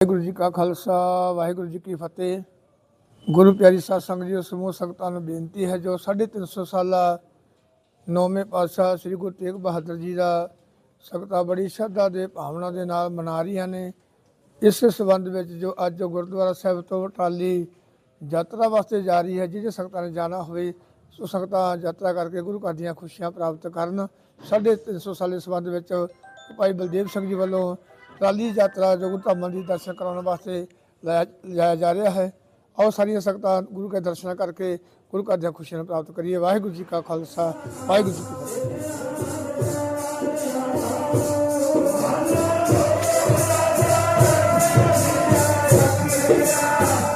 ਵਾਹਿਗੁਰੂ ਜੀ ਕਾ ਖਾਲਸਾ, ਵਾਹਿਗੁਰੂ ਜੀ ਕੀ ਫਤਿਹ। ਗੁਰੂ ਪਿਆਰੀ ਸਾਧ ਸੰਗਤ ਜੀ, ਸਮੂਹ ਸੰਗਤਾਂ ਨੂੰ ਬੇਨਤੀ ਹੈ, ਜੋ 350 ਸਾਲਾ ਨੌਵੇਂ ਪਾਤਸ਼ਾਹ ਸ੍ਰੀ ਗੁਰੂ ਤੇਗ ਬਹਾਦਰ ਜੀ ਦਾ ਸੰਗਤਾਂ ਬੜੀ ਸ਼ਰਧਾ ਦੇ ਭਾਵਨਾ ਦੇ ਨਾਲ ਮਨਾ ਰਹੀਆਂ ਨੇ। ਇਸ ਸਬੰਧ ਵਿੱਚ ਜੋ ਅੱਜ ਗੁਰਦੁਆਰਾ ਸਾਹਿਬ ਤੋਂ ਟਰਾਲੀ ਯਾਤਰਾ ਵਾਸਤੇ ਜਾ ਰਹੀ ਹੈ, ਜਿਹਦੇ ਸੰਗਤਾਂ ਨੇ ਜਾਣਾ ਹੋਵੇ, ਸੋ ਸੰਗਤਾਂ ਯਾਤਰਾ ਕਰਕੇ ਗੁਰੂ ਘਰ ਦੀਆਂ ਖੁਸ਼ੀਆਂ ਪ੍ਰਾਪਤ ਕਰਨ। 350 ਸਾਲੇ ਸਬੰਧ ਵਿੱਚ ਭਾਈ ਬਲਦੇਵ ਸਿੰਘ ਜੀ ਵੱਲੋਂ ਟਰਾਲੀ ਯਾਤਰਾ ਜੋ ਗੁਰੂ ਧਾਮਾਂ ਦੀ ਦਰਸ਼ਨ ਕਰਾਉਣ ਵਾਸਤੇ ਲਾਇਆ ਲਿਜਾਇਆ ਜਾ ਰਿਹਾ ਹੈ। ਆਓ ਸਾਰੀਆਂ ਸੰਗਤਾਂ ਗੁਰੂ ਕੇ ਦਰਸ਼ਨ ਕਰਕੇ ਗੁਰੂ ਘਰ ਦੀਆਂ ਖੁਸ਼ੀਆਂ ਨੂੰ ਪ੍ਰਾਪਤ ਕਰੀਏ। ਵਾਹਿਗੁਰੂ ਜੀ ਕਾ ਖਾਲਸਾ, ਵਾਹਿਗੁਰੂ ਜੀ ਕੀ ਫਤਿਹ।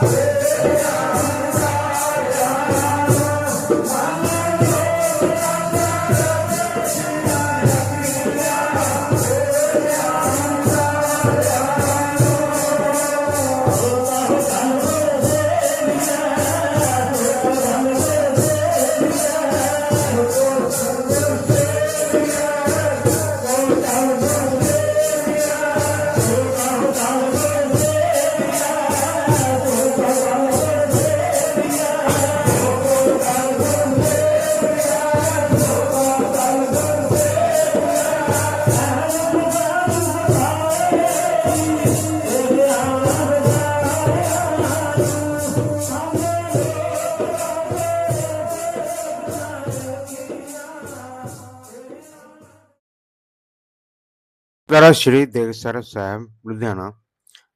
ਗੁਰਦੁਆਰਾ ਸ਼੍ਰੀ ਦੇਗਸਰ ਸਾਹਿਬ, ਲੁਧਿਆਣਾ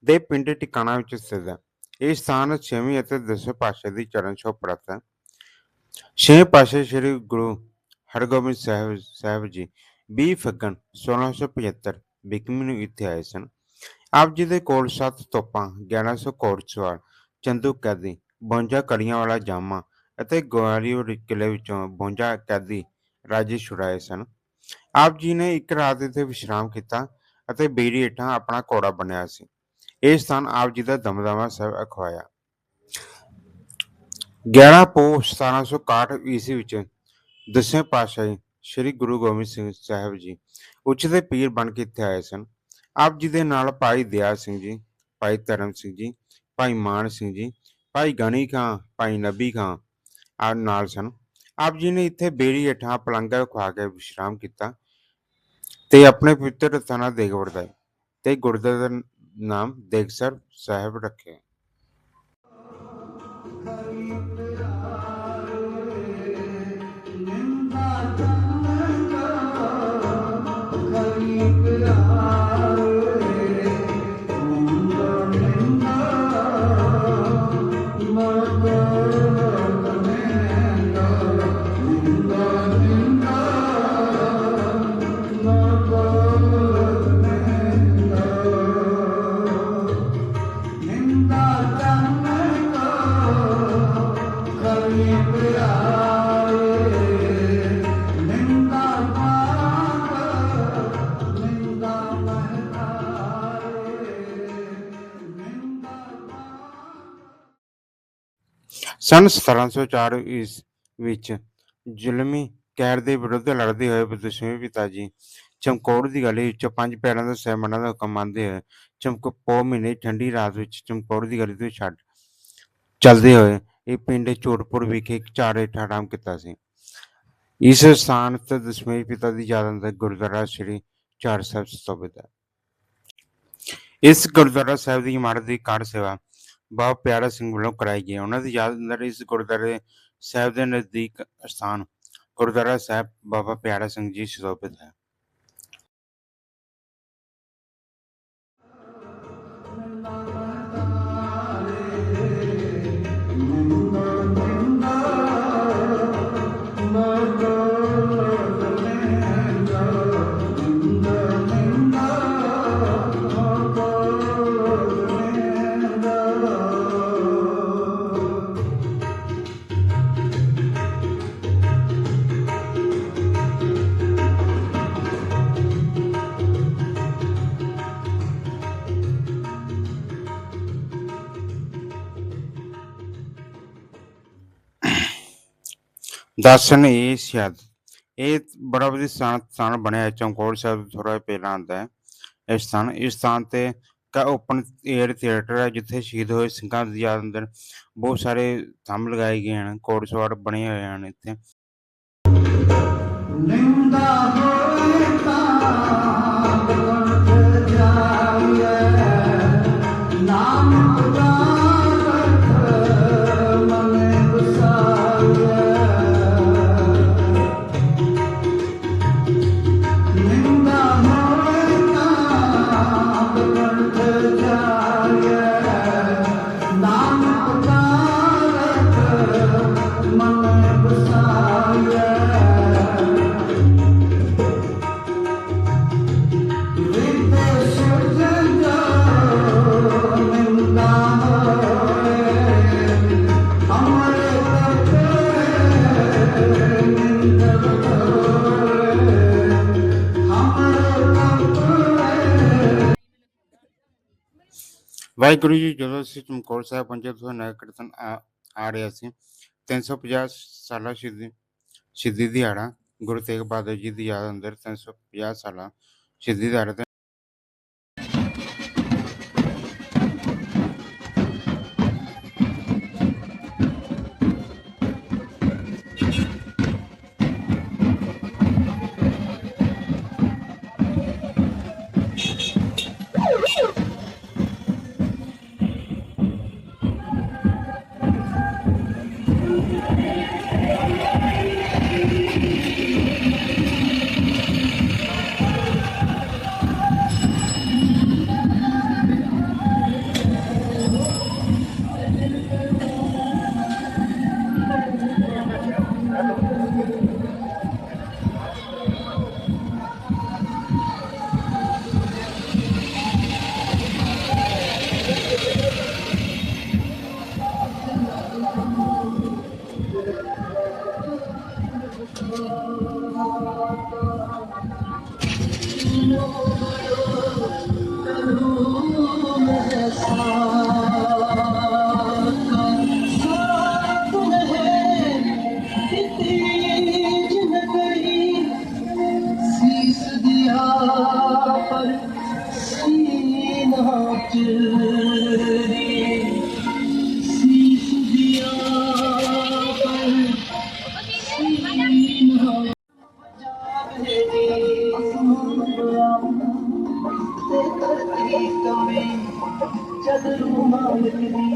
ਦੇ ਪਿੰਡ ਟਿਕਾਣਾ ਵਿੱਚ ਸਥਿਤ ਹੈ। ਇਹ ਸਥਾਨ 6ਵੀਂ ਅਤੇ 10ਵੇਂ ਪਾਤਸ਼ਾਹ ਦੀ ਚਰਨ ਛੋਹ ਪ੍ਰਾਪਤ ਹੈ। ਛੇਵੇਂ ਪਾਤਸ਼ਾਹ ਸ਼੍ਰੀ ਗੁਰੂ ਹਰਗੋਬਿੰਦ ਸਾਹਿਬ ਸਾਹਿਬ ਜੀ 20 ਫੱਗਣ 1675 ਬਿਕਮੀ ਨੂੰ ਇੱਥੇ ਆਏ ਸਨ। ਆਪ ਜੀ ਦੇ ਕੋਲ ਸੱਤ ਤੋਪਾਂ 1100 ਘੋੜਸਵਾਰ ਚੰਦੂ ਕੈਦੀ 52 ਕੜੀਆਂ ਵਾਲਾ ਜਾਮਾ ਅਤੇ ਗਵਾਲੀਅਰ ਕਿਲੇ ਵਿੱਚੋਂ 52 ਕੈਦੀ ਰਾਜੇ ਛੁਡਾਏ ਸਨ। ਆਪ ਜੀ ਨੇ ਇੱਕ ਰਾਤ ਇੱਥੇ ਵਿਸ਼ਰਾਮ ਕੀਤਾ ਅਤੇ ਬੇਰੀ ਹੇਠਾਂ ਆਪਣਾ ਘੋੜਾ ਬਣਿਆ ਸੀ। ਇਹ ਸਥਾਨ ਆਪ ਜੀ ਦਾ ਦਮਦਮਾ ਸਾਹਿਬ ਅਖਵਾਇਆ। 11 ਪੋ 1761 ਈਸਵੀ ਵਿੱਚ ਦਸਵੇਂ ਪਾਤਸ਼ਾਹ ਸ੍ਰੀ ਗੁਰੂ ਗੋਬਿੰਦ ਸਿੰਘ ਸਾਹਿਬ ਜੀ ਉੱਚ ਦੇ ਪੀਰ ਬਣ ਕੇ ਇੱਥੇ ਆਏ ਸਨ। ਆਪ ਜੀ ਦੇ ਨਾਲ ਭਾਈ ਦਿਆ ਸਿੰਘ ਜੀ, ਭਾਈ ਧਰਮ ਸਿੰਘ ਜੀ, ਭਾਈ ਮਾਨ ਸਿੰਘ ਜੀ, ਭਾਈ ਗਣੀ ਖਾਂ ਭਾਈ ਨਬੀ ਖਾਂ ਆ ਨਾਲ ਸਨ। ਆਪ ਜੀ ਨੇ ਇੱਥੇ ਬੇੜੀ ਹੇਠਾਂ ਪਲੰਗਾ ਖਵਾ ਕੇ ਵਿਸ਼ਰਾਮ ਕੀਤਾ ਤੇ ਆਪਣੇ ਪਵਿੱਤਰ ਥਾਣਾ ਦੇਗਵਰ ਦਾ ਤੇ ਗੁਰਦੁਆਰਾ ਦਾ ਨਾਮ ਦੇਗਸਰ ਸਾਹਿਬ ਰੱਖਿਆ। ਸਨ 1704 ਇਸ ਵਿੱਚ ਜ਼ੁਲਮੀ ਕਹਿਰ ਦੇ ਵਿਰੁੱਧ ਲੜਦੇ ਹੋਏ ਦਸਵੇਂ ਪਿਤਾ ਜੀ ਚਮਕੌਰ ਦੀ ਗਲੀ ਵਿੱਚ ਪੰਜ ਪੈਰਾਂ ਦਾ ਸਹਿਮਣਾ ਦਾ ਹੁਕਮ ਮੰਨਦੇ ਹੋਏ ਚਮਕੌਰ ਮਹੀਨੇ ਠੰਡੀ ਰਾਤ ਵਿੱਚ ਚਮਕੌਰ ਦੀ ਗਲੀ ਤੋਂ ਛੱਡ ਚੱਲਦੇ ਹੋਏ ਇਹ ਪਿੰਡ ਚੋੜਪੁਰ ਵਿਖੇ ਇੱਕ ਹੇਠਾਂ ਆਰਾਮ ਕੀਤਾ ਸੀ। ਇਸ ਸਥਾਨ ਤੇ ਦਸਵੇਂ ਪਿਤਾ ਦੀ ਯਾਦ ਅੰਦਰ ਗੁਰਦੁਆਰਾ ਸ੍ਰੀ ਚਾਰ ਸਾਹਿਬ ਸਥਾਪਿਤ ਹੈ। ਇਸ ਗੁਰਦੁਆਰਾ ਸਾਹਿਬ ਦੀ ਇਮਾਰਤ ਦੀ ਕਾਰ ਸੇਵਾ ਬਾਬਾ ਪਿਆਰਾ ਸਿੰਘ ਵੱਲੋਂ ਕਰਾਈ ਗਈ। ਹੈ। ਉਹਨਾਂ ਦੀ ਯਾਦ ਅੰਦਰ ਇਸ ਗੁਰਦੁਆਰੇ ਸਾਹਿਬ ਦੇ ਨਜ਼ਦੀਕ ਸਥਾਨ ਗੁਰਦੁਆਰਾ ਸਾਹਿਬ ਬਾਬਾ ਪਿਆਰਾ ਸਿੰਘ ਜੀ ਸਥਾਪਿਤ ਹੈ। ਦਰਸ਼ਨ ਇਹ ਸ਼ਾਇਦ। ਇਹ ਬੜਾ ਵਧੀਆ ਸਥਾਨ ਸਥਾਨ ਬਣਿਆ ਹੈ। ਚਮਕੌਰ ਸਾਹਿਬ ਤੋਂ ਥੋੜਾ ਪਹਿਲਾਂ ਆਉਂਦਾ ਹੈ। ਇਸ ਸਥਾਨ ਇਸ ਸਥਾਨ ਤੇ ਕਾ ਓਪਨ 에ਅਰ ਥੀਏਟਰ ਹੈ, ਜਿੱਥੇ ਸ਼ਹੀਦ ਹੋਏ ਸਿੰਘਾਂ ਦੀ ਯਾਦ ਅੰਦਰ ਬਹੁਤ ਸਾਰੇ ਥੰਮ ਲਗਾਏ ਗਏ ਹਨ ਕੋਡ ਸਵਾਰ ਬਣੇ ਹੋਏ ਹਨ ਇੱਥੇ। ਨਿੰਦਾ ਹੋਏ ਤਾਂ ਵਾਹਿਗੁਰੂ ਜੀ, ਜਦੋਂ ਅਸੀਂ ਚਮਕੌਰ ਸਾਹਿਬ ਪਹੁੰਚੇ ਤਾਂ ਨਗਰ ਕੀਰਤਨ ਆ ਆ ਰਿਹਾ ਸੀ। 350 ਸਾਲਾ ਸ਼ਹੀਦੀ ਸ਼ਹੀਦੀ ਦਿਹਾੜਾ, ਗੁਰੂ ਤੇਗ ਬਹਾਦਰ ਜੀ ਦੀ ਯਾਦ ਅੰਦਰ 350 ਸਾਲਾ ਸ਼ਹੀਦੀ ਦਿਹਾੜੇ Obrigado.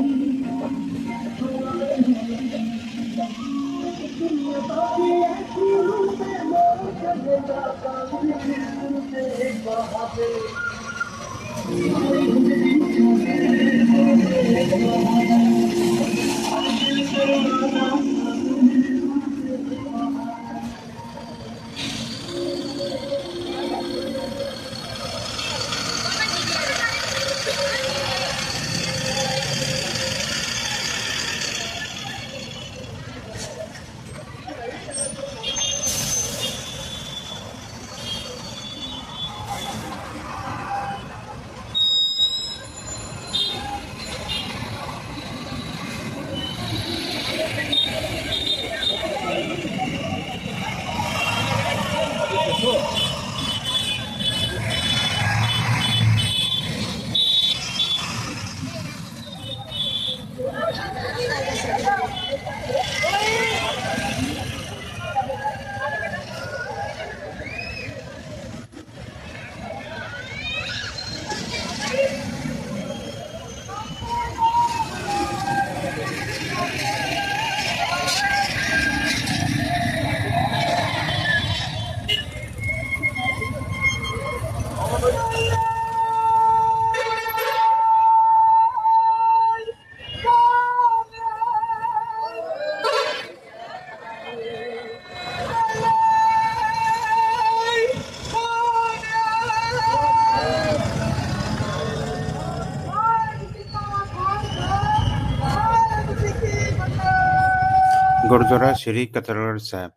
ਗੁਰਦੁਆਰਾ ਸ੍ਰੀ ਕਤਲਗੜ੍ਹ ਸਾਹਿਬ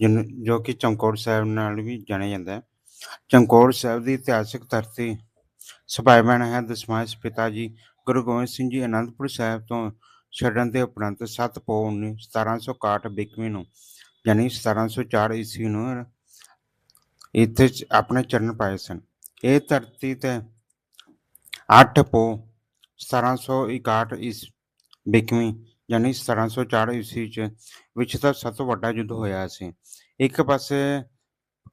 ਜਿਹਨੂੰ ਜੋ ਕਿ ਚਮਕੌਰ ਸਾਹਿਬ ਨਾਲ ਵੀ ਜਾਣਿਆ ਜਾਂਦਾ ਹੈ। ਚਮਕੌਰ ਸਾਹਿਬ ਦੀ ਇਤਿਹਾਸਕ ਧਰਤੀ ਸਭਾਇਮਾਨ ਹੈ। ਦਸਮਾਸ਼ ਪਿਤਾ ਜੀ ਗੁਰੂ ਗੋਬਿੰਦ ਸਿੰਘ ਜੀ ਅਨੰਦਪੁਰ ਸਾਹਿਬ ਤੋਂ ਛੱਡਣ ਦੇ ਉਪਰੰਤ 7 ਪੋ 19 1761 ਬਿਕਵੀ ਨੂੰ ਯਾਨੀ 1704 ਈਸਵੀ ਨੂੰ ਇੱਥੇ ਆਪਣੇ ਚਰਨ ਪਾਏ ਸਨ। ਇਹ ਧਰਤੀ ਤੇ 8 ਪੋ 1761 ਈਸ ਬਿਕਵੀ ਯਾਨੀ 1704 ਈਸਵੀ ਚ ਵਿੱਚ ਦਾ ਸਭ ਤੋਂ ਵੱਡਾ ਯੁੱਧ ਹੋਇਆ ਸੀ। ਇੱਕ ਪਾਸੇ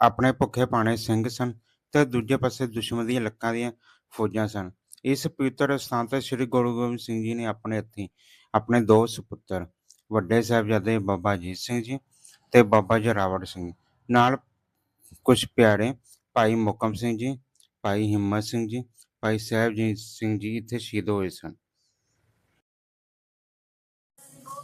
ਆਪਣੇ ਭੁੱਖੇ ਪਾਣੇ ਸਿੰਘ ਸਨ ਤੇ ਦੂਜੇ ਪਾਸੇ ਦੁਸ਼ਮਣ ਦੀਆਂ ਲੱਕਾਂ ਦੀਆਂ ਫੌਜਾਂ ਸਨ। ਇਸ ਪਵਿੱਤਰ ਸਥਾਨ ਤੇ ਸ੍ਰੀ ਗੁਰੂ ਗੋਬਿੰਦ ਸਿੰਘ ਜੀ ਨੇ ਆਪਣੇ ਹੱਥੀਂ ਆਪਣੇ ਦੋ ਸੁਪੁੱਤਰ, ਵੱਡੇ ਸਾਹਿਬਜ਼ਾਦੇ ਬਾਬਾ ਅਜੀਤ ਸਿੰਘ ਜੀ ਤੇ ਬਾਬਾ ਜਰਾਵਰ ਸਿੰਘ ਨਾਲ ਕੁਝ ਪਿਆਰੇ ਭਾਈ ਮੁਕਮ ਸਿੰਘ ਜੀ, ਭਾਈ ਹਿੰਮਤ ਸਿੰਘ ਜੀ, ਭਾਈ ਸਾਹਿਬਜੀਤ ਸਿੰਘ ਜੀ ਇੱਥੇ ਸ਼ਹੀਦ ਹੋਏ ਸਨ।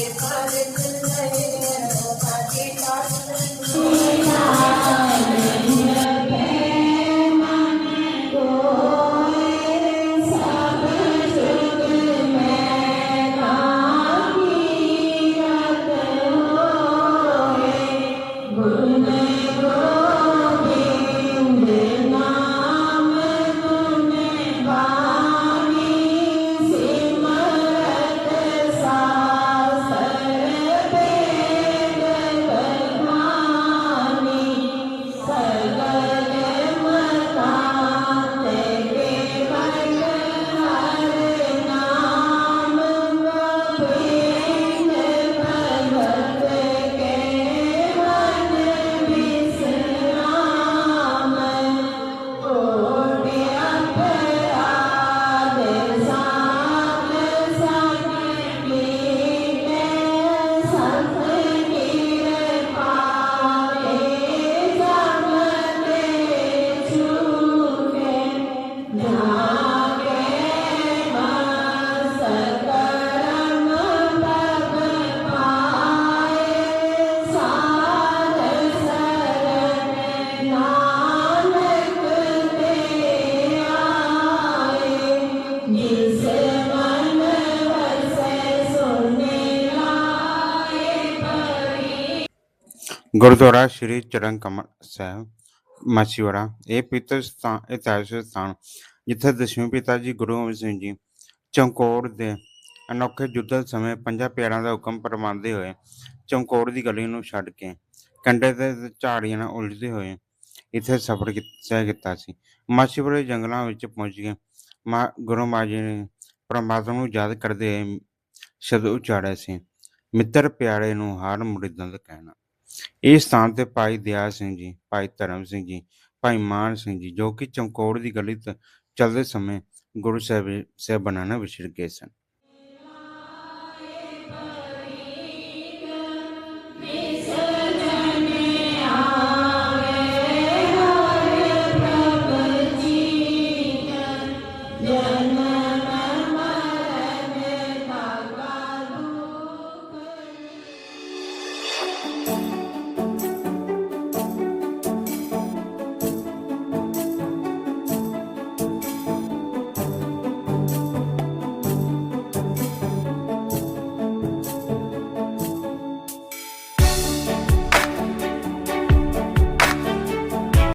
get caught in the Gurdwara ਸ਼੍ਰੀ ਚਰਨ ਕਮਲ ਸਾਹਿਬ, ਮਾਛੀਵਾੜਾ, ਇਹ ਪਵਿੱਤਰ ਸਥਾਨ ਇਤਿਹਾਸਕ ਸਥਾਨ ਜਿੱਥੇ ਦਸਵੇਂ ਪਿਤਾ ਜੀ ਗੁਰੂ ਗੋਬਿੰਦ ਸਿੰਘ ਜੀ ਚਮਕੌਰ ਦੇ ਅਨੋਖੇ ਯੁੱਧ ਸਮੇਂ ਪੰਜਾਂ ਪਿਆਰਾਂ ਦਾ ਹੁਕਮ ਪਰਮਾਉਂਦੇ ਹੋਏ ਚਮਕੌਰ ਦੀ ਗਲੀ ਨੂੰ ਛੱਡ ਕੇ ਕੰਡੇ ਤੇ ਝਾੜੀਆਂ ਨਾਲ ਉਲਝਦੇ ਹੋਏ ਇੱਥੇ ਸਫ਼ਰ ਕੀਤਾ ਕੀਤਾ ਸੀ। ਮਾਛੀਵਾੜੇ ਜੰਗਲਾਂ ਵਿੱਚ ਪਹੁੰਚ ਕੇ ਮਾ, ਗੁਰੂ ਮਹਾਰਾਜ ਜੀ ਨੇ ਪਰਮਾਤਮਾ ਨੂੰ ਯਾਦ ਕਰਦੇ ਹੋਏ ਸ਼ਬਦ ਉਚਾਰਿਆ ਸੀ, ਮਿੱਤਰ ਪਿਆਰੇ ਨੂੰ ਹਾਰ ਮੁਰੀਦਾਂ ਦਾ ਕਹਿਣਾ। ਇਸ ਸਥਾਨ ਤੇ ਭਾਈ ਦਿਆ ਸਿੰਘ ਜੀ, ਭਾਈ ਧਰਮ ਸਿੰਘ ਜੀ, ਭਾਈ ਮਾਨ ਸਿੰਘ ਜੀ ਜੋ ਕਿ ਚਮਕੌਰ ਦੀ ਗਲੀ ਤੋਂ, ਚੱਲਦੇ ਸਮੇਂ ਗੁਰੂ ਸਾਹਿਬ ਸਾਹਿਬਾਨਾਂ ਨਾਲ ਵਿਛੜ ਗਏ ਸਨ।